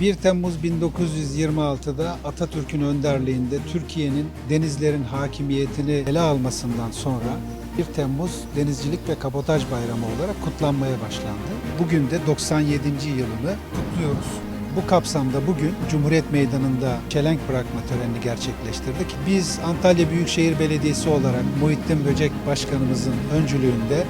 1 Temmuz 1926'da Atatürk'ün önderliğinde Türkiye'nin denizlerin hakimiyetini ele almasından sonra 1 Temmuz Denizcilik ve Kabotaj Bayramı olarak kutlanmaya başlandı. Bugün de 97. yılını kutluyoruz. Bu kapsamda bugün Cumhuriyet Meydanı'nda çelenk bırakma törenini gerçekleştirdik. Biz Antalya Büyükşehir Belediyesi olarak Muhittin Böcek Başkanımızın öncülüğünde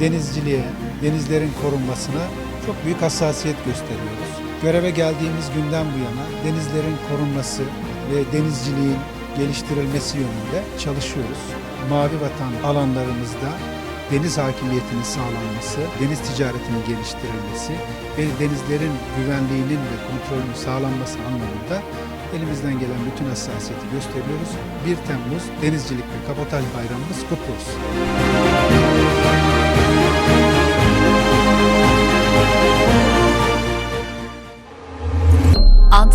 denizciliğe, denizlerin korunmasına çok büyük hassasiyet gösteriyoruz. Göreve geldiğimiz günden bu yana denizlerin korunması ve denizciliğin geliştirilmesi yönünde çalışıyoruz. Mavi vatan alanlarımızda deniz hakimiyetinin sağlanması, deniz ticaretinin geliştirilmesi ve denizlerin güvenliğinin ve kontrolünün sağlanması anlamında elimizden gelen bütün hassasiyeti gösteriyoruz. 1 Temmuz Denizcilik ve Kabotaj Bayramımız kutlu olsun.